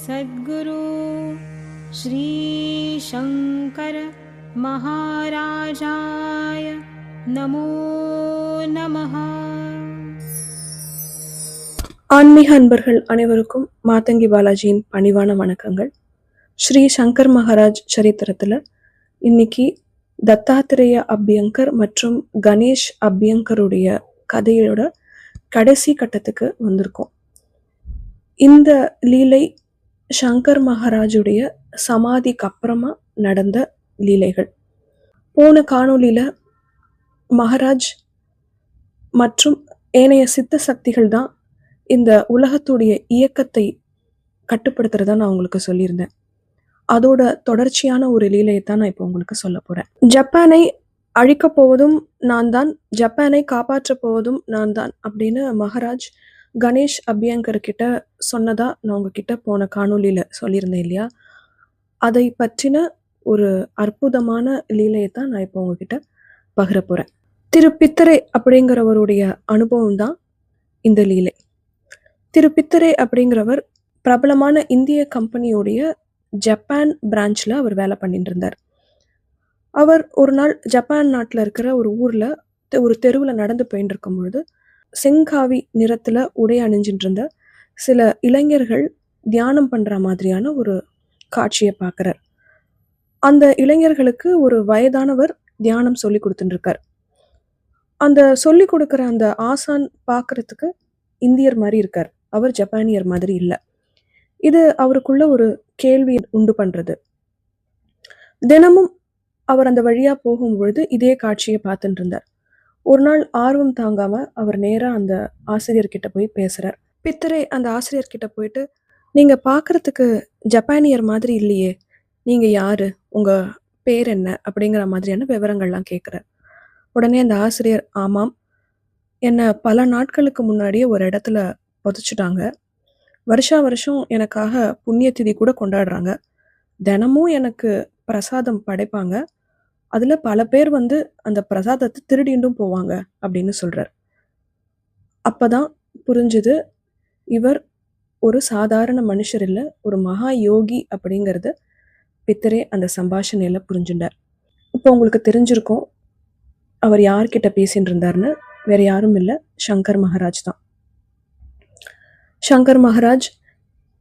सद्गुरु श्रीशङ्कर महाराजाय नमो नमः ஆன்மீக அன்பர்கள் அனைவருக்கும் மாதங்கி பாலாஜியின் பணிவான வணக்கங்கள் ஸ்ரீ சங்கர் மகாராஜ் சரித்திரத்துல இன்னைக்கு தத்தாத்திரேய அபியங்கர் மற்றும் கணேஷ் அபியங்கருடைய கதையோட கடைசி கட்டத்துக்கு வந்திருக்கோம் இந்த லீலை சங்கர் மகாராஜுடைய சமாதிக்கு அப்புறமா நடந்த லீலைகள். போன காணொலியில் மகாராஜ் மற்றும் ஏனைய சித்த சக்திகள் தான் இந்த உலகத்துடைய இயக்கத்தை கட்டுப்படுத்துறதா நான் உங்களுக்கு சொல்லியிருந்தேன். அதோட தொடர்ச்சியான ஒரு லீலையை தான் நான் இப்போ உங்களுக்கு சொல்ல போகிறேன் ஜப்பானை அழிக்கப் போவதும் நான் தான் ஜப்பானை காப்பாற்றப் போவதும் நான் தான் அப்படின்னு மகாராஜ் கணேஷ் அபியங்கர் கிட்ட நான் உங்ககிட்ட போன காணொலியில் சொல்லியிருந்தேன் இல்லையா? அதை பற்றின ஒரு அற்புதமான லீலையை தான் நான் இப்போ உங்ககிட்ட பகிர போகிறேன் திரு பித்தரை அப்படிங்கிறவருடைய அனுபவம் தான் இந்த லீலை. திரு பித்தரை அப்படிங்கிறவர் பிரபலமான இந்திய கம்பெனியோடைய ஜப்பான் பிரான்ச்சில் அவர் வேலை பண்ணிட்டு இருந்தார் அவர் ஒரு நாள் ஜப்பான் நாட்டில் இருக்கிற ஒரு ஊரில் ஒரு தெருவில் நடந்து போயின்னு இருக்கும் பொழுது செங்காவி நிறத்தில் உடை அணிஞ்சிட்டு இருந்த சில இளைஞர்கள் தியானம் பண்ணுற மாதிரியான ஒரு காட்சியை பார்க்குறார் அந்த இளைஞர்களுக்கு ஒரு வயதானவர் தியானம் சொல்லி கொடுத்துட்டுருக்கார் அந்த சொல்லி கொடுக்குற அந்த ஆசான் பார்க்கறதுக்கு இந்தியர் மாதிரி இருக்கார். அவர் ஜப்பானியர் மாதிரி இல்லை. இது அவருக்குள்ள ஒரு கேள்வி உண்டு பண்ணுறது தினமும் அவர் அந்த வழியாக போகும்பொழுது இதே காட்சியை பார்த்துட்டு இருந்தார் ஒரு நாள் ஆர்வம் தாங்காமல் அவர் நேராக அந்த ஆசிரியர்கிட்ட போய் பேசுகிறார் பித்தரை அந்த ஆசிரியர்கிட்ட போயிட்டு நீங்கள் பார்க்கறதுக்கு ஜப்பானியர் மாதிரி இல்லையே நீங்கள் யார் உங்கள் பேர் என்ன? அப்படிங்கிற மாதிரியான விவரங்கள்லாம் கேட்குறார் உடனே அந்த ஆசிரியர் ஆமாம் என்னை பல நாட்களுக்கு முன்னாடியே ஒரு இடத்துல புதைச்சிட்டாங்க. வருஷா வருஷம் எனக்காக புண்ணிய திதி கூட கொண்டாடுறாங்க. தினமும் எனக்கு பிரசாதம் படைப்பாங்க. அதில் பல பேர் வந்து அந்த பிரசாதத்தை திருடிண்டும் போவாங்க அப்படின்னு சொல்கிறார் அப்பதான் புரிஞ்சுது இவர் ஒரு சாதாரண மனுஷர் இல்லை ஒரு மகா யோகி அப்படிங்கிறது பித்தரே அந்த சம்பாஷணையில் புரிஞ்சுட்டார். இப்போ உங்களுக்கு தெரிஞ்சிருக்கும் அவர் யார்கிட்ட பேசின்னு இருந்தாருன்னு வேறு யாரும் இல்லை சங்கர் மகாராஜ் தான். சங்கர் மகாராஜ்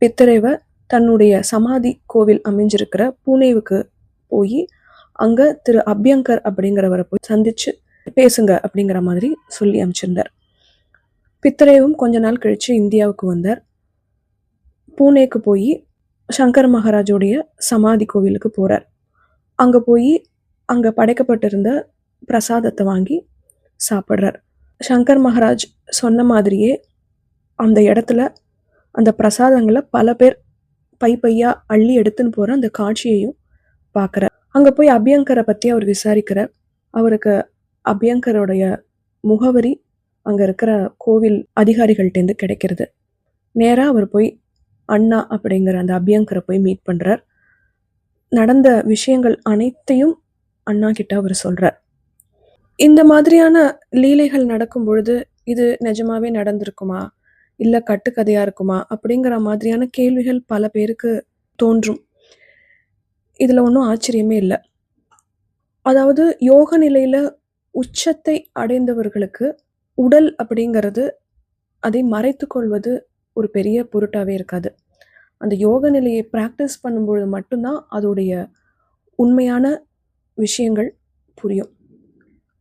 பித்தரேவை தன்னுடைய சமாதி கோவில் அமைஞ்சிருக்கிற பூனேவுக்கு போய் அங்க திரு அபியங்கர் அப்படிங்கிறவரை போய் சந்திச்சு பேசுங்க அப்படிங்கிற மாதிரி சொல்லி அமைச்சிருந்தார். பித்தரேவும் கொஞ்ச நாள் கழிச்சு இந்தியாவுக்கு வந்தார். பூனேக்கு போய் சங்கர் மகாராஜோடைய சமாதி கோவிலுக்கு போறார். அங்க போய் அங்க படைக்கப்பட்டிருந்த பிரசாதத்தை வாங்கி சாப்பிட்றார். சங்கர் மகாராஜ் சொன்ன மாதிரியே அந்த இடத்துல அந்த பிரசாதங்களை பல பேர் பை பையா அள்ளி எடுத்துன்னு போகிற அந்த காட்சியையும் பார்க்குறார் அங்கே போய் அபியங்கரை பற்றி அவர் விசாரிக்கிறார். அவருக்கு அபியங்கருடைய முகவரி அங்கே இருக்கிற கோவில் அதிகாரிகள்டேருந்து கிடைக்கிறது. நேராக அவர் போய் அண்ணா அப்படிங்கிற அந்த அபியங்கரை போய் மீட் பண்ணுறார் நடந்த விஷயங்கள் அனைத்தையும் அண்ணா கிட்ட அவர் சொல்கிறார் இந்த மாதிரியான லீலைகள் நடக்கும் பொழுது இது நிஜமாவே நடந்திருக்குமா? இல்லை கட்டுக்கதையாக இருக்குமா? அப்படிங்கிற மாதிரியான கேள்விகள் பல பேருக்கு தோன்றும். இதில் ஒன்றும் ஆச்சரியமே இல்லை. அதாவது யோக நிலையில் உச்சத்தை அடைந்தவர்களுக்கு உடல் அப்படிங்கிறது அதை மறைத்து கொள்வது ஒரு பெரிய பொருட்டாகவே இருக்காது. அந்த யோக நிலையை ப்ராக்டிஸ் பண்ணும்பொழுது மட்டும்தான் அதோடைய உண்மையான விஷயங்கள் புரியும்.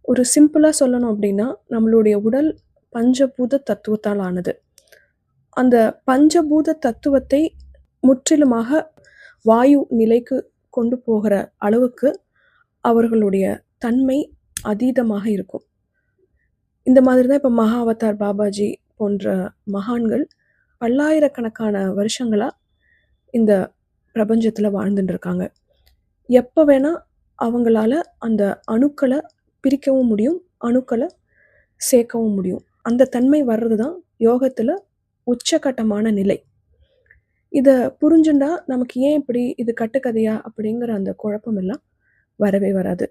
ஒரு சிம்பிளாக சொல்லணும் அப்படின்னா நம்மளுடைய உடல் பஞ்சபூத தத்துவத்தால் ஆனது. அந்த பஞ்சபூத தத்துவத்தை முற்றிலுமாக வாயு நிலைக்கு கொண்டு போகிற அளவுக்கு அவர்களுடைய தன்மை அதீதமாக இருக்கும். இந்த மாதிரி தான் இப்போ மகா அவதார் பாபாஜி போன்ற மகான்கள் பல்லாயிரக்கணக்கான வருஷங்களாக இந்த பிரபஞ்சத்தில் வாழ்ந்துட்டு இருக்காங்க எப்போ வேணால் அவங்களால அந்த அணுக்களை பிரிக்கவும் முடியும் அணுக்களை சேர்க்கவும் முடியும். அந்த தன்மை வர்றது தான் யோகத்தில் உச்சகட்டமான நிலை. இதை புரிஞ்சுண்டா நமக்கு ஏன் இப்படி இது கட்டுக்கதையா அப்படிங்கிற அந்த குழப்பம் எல்லாம் வரவே வராது.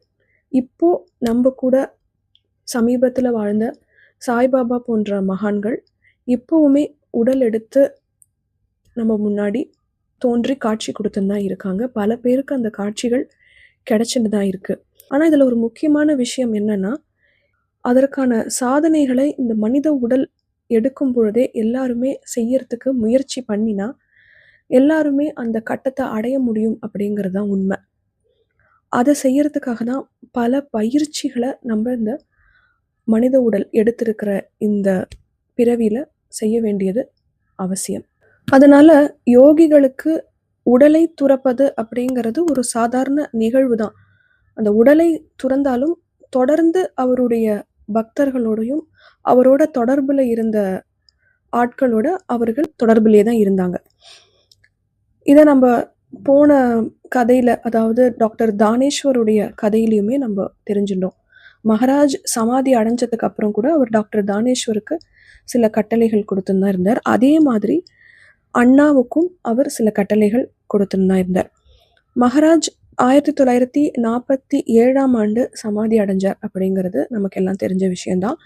இப்போ நம்ம கூட சமீபத்தில் வாழ்ந்த சாய்பாபா போன்ற மகான்கள் இப்போவுமே உடல் எடுத்து நம்ம முன்னாடி தோன்றி காட்சி கொடுத்துன்னு தான் இருக்காங்க. பல பேருக்கு அந்த காட்சிகள் கிடைச்சிட்டு தான் இருக்குது ஆனால் இதில் ஒரு முக்கியமான விஷயம் என்னென்னா அதற்கான சாதனைகளை இந்த மனித உடல் எடுக்கும் பொழுதே எல்லாருமே செய்யறதுக்கு முயற்சி பண்ணினா எல்லாருமே அந்த கட்டத்தை அடைய முடியும் அப்படிங்கிறது தான் உண்மை. அதை செய்கிறதுக்காக தான் பல பயிற்சிகளை நம்ம இந்த மனித உடல் எடுத்திருக்கிற இந்த பிறவியில் செய்ய வேண்டியது அவசியம். அதனால் யோகிகளுக்கு உடலை துறப்பது அப்படிங்கிறது ஒரு சாதாரண நிகழ்வு தான். அந்த உடலை துறந்தாலும் தொடர்ந்து அவருடைய பக்தர்களோடையும் அவரோட தொடர்பில் இருந்த ஆட்களோட அவர்கள் தொடர்பிலே தான் இருந்தாங்க. இதை நம்ம போன கதையில் அதாவது டாக்டர் தானேஸ்வருடைய கதையிலையுமே நம்ம தெரிஞ்சிட்டோம் மகாராஜ் சமாதி அடைஞ்சதுக்கு அப்புறம் கூட அவர் டாக்டர் தானேஸ்வருக்கு சில கட்டளைகள் கொடுத்துன்னு தான் இருந்தார். அதே மாதிரி அண்ணாவுக்கும் அவர் சில கட்டளைகள் கொடுத்துன்னு தான் இருந்தார். மகாராஜ் ஆயிரத்தி தொள்ளாயிரத்தி நாற்பத்தி ஏழாம் ஆண்டு சமாதி அடைஞ்சார் அப்படிங்கிறது நமக்கு எல்லாம் தெரிஞ்ச விஷயந்தான்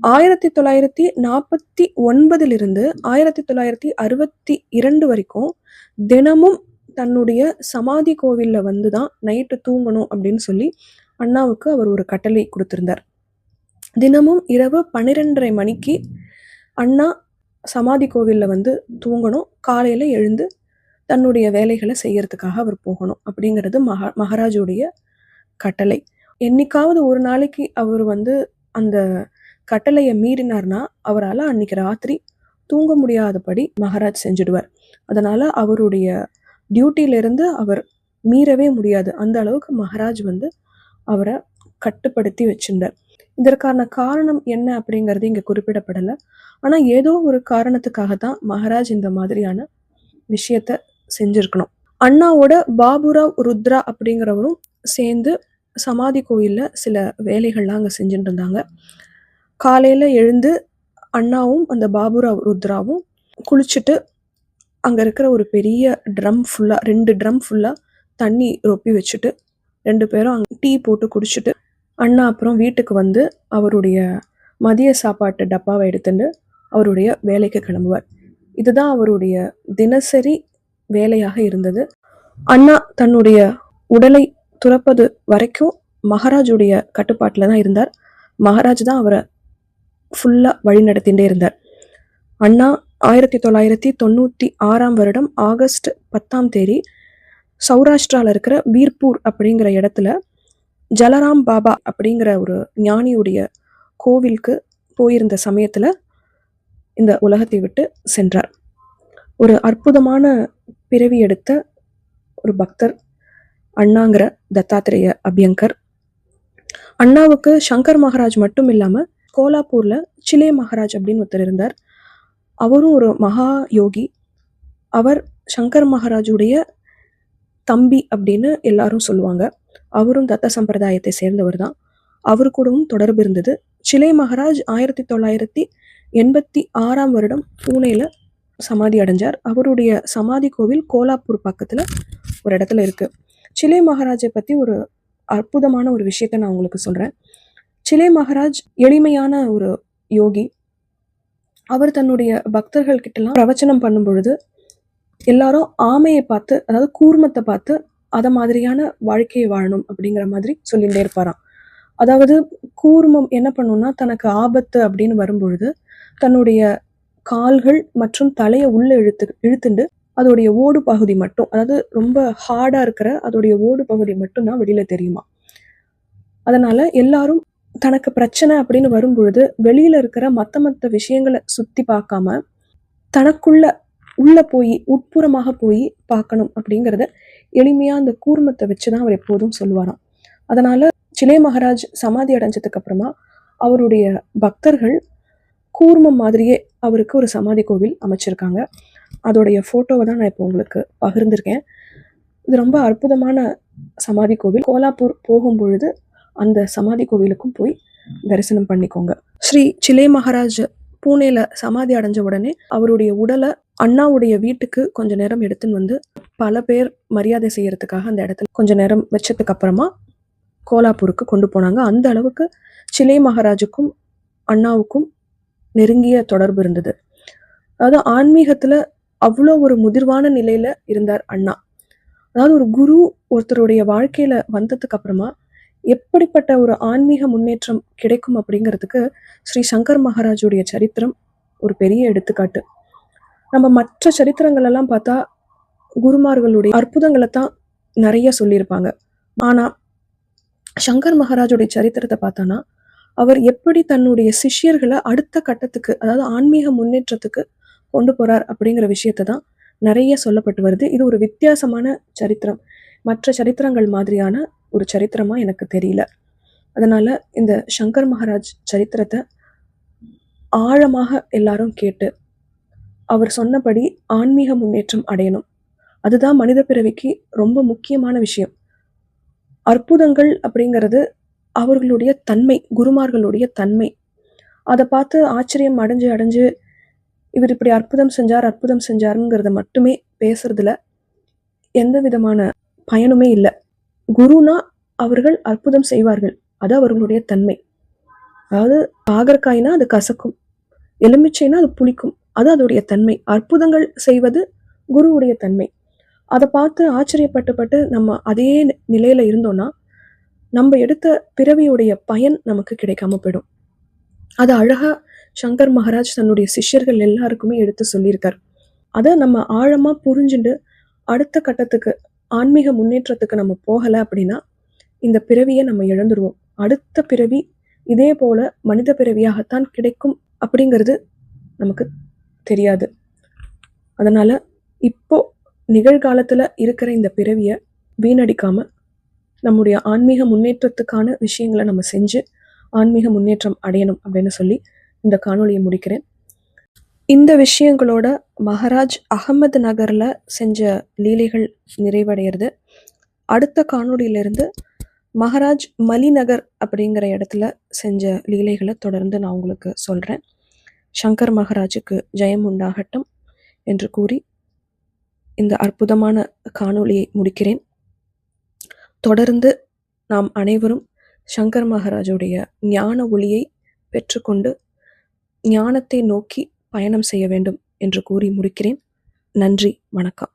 ஆயிரத்தி தொள்ளாயிரத்தி நாற்பத்தி ஒன்பதிலிருந்து ஆயிரத்தி தொள்ளாயிரத்தி அறுபத்தி இரண்டு வரைக்கும் தினமும் தன்னுடைய சமாதி கோவிலில் வந்து தான் நைட்டு தூங்கணும் அப்படின்னு சொல்லி அண்ணாவுக்கு அவர் ஒரு கட்டளை கொடுத்திருந்தார். தினமும் இரவு பன்னிரெண்டரை மணிக்கு அண்ணா சமாதி கோவிலில் வந்து தூங்கணும். காலையில் எழுந்து தன்னுடைய வேலைகளை செய்யறதுக்காக அவர் போகணும் அப்படிங்கிறது மகா மகாராஜுடைய கட்டளை. என்னைக்காவது ஒரு நாளைக்கு அவர் வந்து அந்த கட்டளையை மீறினார்னா அவரால் அன்னைக்கு ராத்திரி தூங்க முடியாதபடி மகாராஜ் செஞ்சுடுவார். அதனால் அவருடைய டியூட்டியிலிருந்து அவர் மீறவே முடியாது. அந்த அளவுக்கு மகாராஜ் வந்து அவரை கட்டுப்படுத்தி வச்சிருந்தார். இதற்கான காரணம் என்ன அப்படிங்கிறது இங்கே குறிப்பிடப்படலை. ஆனால் ஏதோ ஒரு காரணத்துக்காக தான் மகாராஜ் இந்த மாதிரியான விஷயத்த செஞ்சிருக்கணும். அண்ணாவோட பாபுராவ் ருத்ரா அப்படிங்கிறவரும் சேர்ந்து சமாதி கோயிலில் சில வேலைகள்லாம் அங்கே செஞ்சுட்டு இருந்தாங்க. காலையில் எழுந்து அண்ணாவும் அந்த பாபுராவ் ருத்ராவும் குளிச்சுட்டு அங்கே இருக்கிற ஒரு பெரிய ட்ரம் ஃபுல்லாக ரெண்டு ட்ரம் ஃபுல்லாக தண்ணி ரொப்பி வச்சுட்டு ரெண்டு பேரும் அங்கே டீ போட்டு குடிச்சிட்டு அண்ணா அப்புறம் வீட்டுக்கு வந்து அவருடைய மதிய சாப்பாட்டு டப்பாவை எடுத்துட்டு அவருடைய வேலைக்கு கிளம்புவார். இதுதான் அவருடைய தினசரி வேலையாக இருந்தது. அண்ணா தன்னுடைய உடலை துறப்பது வரைக்கும் மகாராஜுடைய கட்டுப்பாட்டில் தான் இருந்தார். மகாராஜ் தான் அவரை ஃபுல்லாக வழி நடத்திகிட்டே இருந்தார். அண்ணா ஆயிரத்தி தொள்ளாயிரத்தி தொண்ணூற்றி ஆறாம் வருடம் ஆகஸ்ட் பத்தாம் தேதி சௌராஷ்டிராவில் இருக்கிற பீர்பூர் அப்படிங்கிற இடத்துல ஜலராம் பாபா அப்படிங்கிற ஒரு ஞானியுடைய கோவிலுக்கு போயிருந்த சமயத்தில் இந்த உலகத்தை விட்டு சென்றார். ஒரு அற்புதமான பிறவி எடுத்த ஒரு பக்தர் அண்ணாங்கிற தத்தாத்திரேய அபியங்கர். அண்ணாவுக்கு சங்கர் மகாராஜ் மட்டும் இல்லாமல் கோலாப்பூரில் சிலே மகாராஜ் அப்படின்னு ஒருத்தர் இருந்தார். அவரும் ஒரு மகா யோகி அவர் சங்கர் மகாராஜுடைய தம்பி அப்படின்னு எல்லாரும் சொல்லுவாங்க. அவரும் தத்த சம்பிரதாயத்தை சேர்ந்தவர் தான். அவர் கூடவும் தொடர்பு இருந்தது. சிலே மகாராஜ் ஆயிரத்தி தொள்ளாயிரத்தி எண்பத்தி ஆறாம் வருடம் பூனேல சமாதி அடைஞ்சார். அவருடைய சமாதி கோவில் கோலாப்பூர் பக்கத்தில் ஒரு இடத்துல இருக்கு. சிலே மகாராஜை பற்றி ஒரு அற்புதமான ஒரு விஷயத்த நான் உங்களுக்கு சொல்கிறேன் சிலே மகாராஜ் எளிமையான ஒரு யோகி. அவர் தன்னுடைய பக்தர்கள் கிட்டலாம் பிரவச்சனம் பண்ணும் பொழுது எல்லாரும் ஆமையை பார்த்து அதாவது கூர்மத்தை பார்த்து அதை மாதிரியான வாழ்க்கையை வாழணும் அப்படிங்கிற மாதிரி சொல்லிகிட்டே இருப்பாராம். அதாவது கூர்மம் என்ன பண்ணும்னா தனக்கு ஆபத்து அப்படின்னு வரும்பொழுது தன்னுடைய கால்கள் மற்றும் தலையை உள்ள இழுத்து இழுத்துண்டு அதோடைய ஓடு பகுதி மட்டும் அதாவது ரொம்ப ஹார்டா இருக்கிற அதோடைய ஓடு பகுதி மட்டும் தான் வெளியில தெரியுமா அதனால எல்லாரும் தனக்கு பிரச்சனை அப்படின்னு வரும்பொழுது வெளியில் இருக்கிற மற்ற மற்ற விஷயங்களை சுற்றி பார்க்காம தனக்குள்ள உள்ள போய் உட்புறமாக போய் பார்க்கணும் அப்படிங்கிறத எளிமையாக அந்த கூர்மத்தை வச்சு தான் அவர் எப்போதும் சொல்லுவாராம். அதனால் சிலே மகாராஜ் சமாதி அடைஞ்சதுக்கு அப்புறமா அவருடைய பக்தர்கள் கூர்மம் மாதிரியே அவருக்கு ஒரு சமாதி கோவில் அமைச்சிருக்காங்க. அதோடைய ஃபோட்டோவை தான் நான் இப்போ உங்களுக்கு பகிர்ந்திருக்கேன். இது ரொம்ப அற்புதமான சமாதி கோவில். கோலாப்பூர் போகும் பொழுது அந்த சமாதி கோவிலுக்கும் போய் தரிசனம் பண்ணிக்கோங்க. ஸ்ரீ சிலே மகாராஜ் பூனேல சமாதி அடைஞ்ச உடனே அவருடைய உடலை அண்ணாவுடைய வீட்டுக்கு கொஞ்ச நேரம் எடுத்துன்னு வந்து பல பேர் மரியாதை செய்யறதுக்காக அந்த இடத்துல கொஞ்ச நேரம் வச்சதுக்கு அப்புறமா கோலாப்பூருக்கு கொண்டு போனாங்க. அந்த அளவுக்கு சிலே மகாராஜுக்கும் அண்ணாவுக்கும் நெருங்கிய தொடர்பு இருந்தது. அதாவது ஆன்மீகத்துல அவ்வளோ ஒரு முதிர்வான நிலையில இருந்தார் அண்ணா. அதாவது ஒரு குரு ஒருத்தருடைய வாழ்க்கையில வந்ததுக்கு அப்புறமா எப்படிப்பட்ட ஒரு ஆன்மீக முன்னேற்றம் கிடைக்கும் அப்படிங்கிறதுக்கு ஸ்ரீ சங்கர் மகாராஜுடைய சரித்திரம் ஒரு பெரிய எடுத்துக்காட்டு. நம்ம மற்ற சரித்திரங்கள் எல்லாம் பார்த்தா குருமார்களுடைய அற்புதங்களை தான் நிறைய சொல்லியிருப்பாங்க. ஆனால் சங்கர் மகாராஜுடைய சரித்திரத்தை பார்த்தோன்னா அவர் எப்படி தன்னுடைய சிஷ்யர்களை அடுத்த கட்டத்துக்கு அதாவது ஆன்மீக முன்னேற்றத்துக்கு கொண்டு போகிறார் அப்படிங்கிற விஷயத்தை தான் நிறைய சொல்லப்பட்டு வருது. இது ஒரு வித்தியாசமான சரித்திரம். மற்ற சரித்திரங்கள் மாதிரியான ஒரு சரித்திரமா எனக்கு தெரியல. அதனால இந்த சங்கர் மகாராஜ் சரித்திரத்தை ஆழமாக எல்லாரும் கேட்டு அவர் சொன்னபடி ஆன்மீக முன்னேற்றம் அடையணும். அதுதான் மனித பிறவிக்கு ரொம்ப முக்கியமான விஷயம். அற்புதங்கள் அப்படிங்கிறது அவர்களுடைய தன்மை குருமார்களுடைய தன்மை. அதை பார்த்து ஆச்சரியம் அடைஞ்சு அடைஞ்சு இவர் இப்படி அற்புதம் செஞ்சார் அற்புதம் செஞ்சாருங்கிறத மட்டுமே பேசுறதுல எந்த விதமான பயனுமே இல்லை. குருனா அவர்கள் அற்புதம் செய்வார்கள். அது அவர்களுடைய தன்மை. அதாவது பாகற்காய்னா அது கசக்கும். எலுமிச்சைனா அது புளிக்கும். அது அதோடைய தன்மை. அற்புதங்கள் செய்வது குருவுடைய தன்மை. அதை பார்த்து ஆச்சரியப்பட்டுப்பட்டு நம்ம அதே நிலையில இருந்தோம்னா நம்ம எடுத்த பிறவியுடைய பயன் நமக்கு கிடைக்காம போயிடும். அது அழகா சங்கர் மகாராஜ் தன்னுடைய சிஷ்யர்கள் எல்லாருக்குமே எடுத்து சொல்லியிருக்கார். அதை நம்ம ஆழமா புரிஞ்சுண்டு அடுத்த கட்டத்துக்கு ஆன்மீக முன்னேற்றத்துக்கு நம்ம போகலை அப்படின்னா இந்த பிறவியை நம்ம இழந்துருவோம். அடுத்த பிறவி இதே போல மனித பிறவியாகத்தான் கிடைக்கும் அப்படிங்கிறது நமக்கு தெரியாது. அதனால இப்போ நிகழ்காலத்தில் இருக்கிற இந்த பிறவியை வீணடிக்காம நம்முடைய ஆன்மீக முன்னேற்றத்துக்கான விஷயங்களை நம்ம செஞ்சு ஆன்மீக முன்னேற்றம் அடையணும் அப்படின்னு சொல்லி இந்த காணொலியை முடிக்கிறேன். இந்த விஷயங்களோட மஹராஜ் அகமது நகரில் செஞ்ச லீலைகள் நிறைவடைகிறது அடுத்த காணொளியிலிருந்து மஹராஜ் மலிநகர் அப்படிங்கிற இடத்துல செஞ்ச லீலைகளை தொடர்ந்து நான் உங்களுக்கு சொல்கிறேன் சங்கர் மகராஜுக்கு ஜெயம் உண்டாகட்டும் என்று கூறி இந்த அற்புதமான காணொளியை முடிக்கிறேன். தொடர்ந்து நாம் அனைவரும் சங்கர் மகாராஜுடைய ஞான ஒளியை பெற்றுக்கொண்டு ஞானத்தை நோக்கி பயணம் செய்ய வேண்டும் என்று கூறி முடிக்கிறேன். நன்றி வணக்கம்.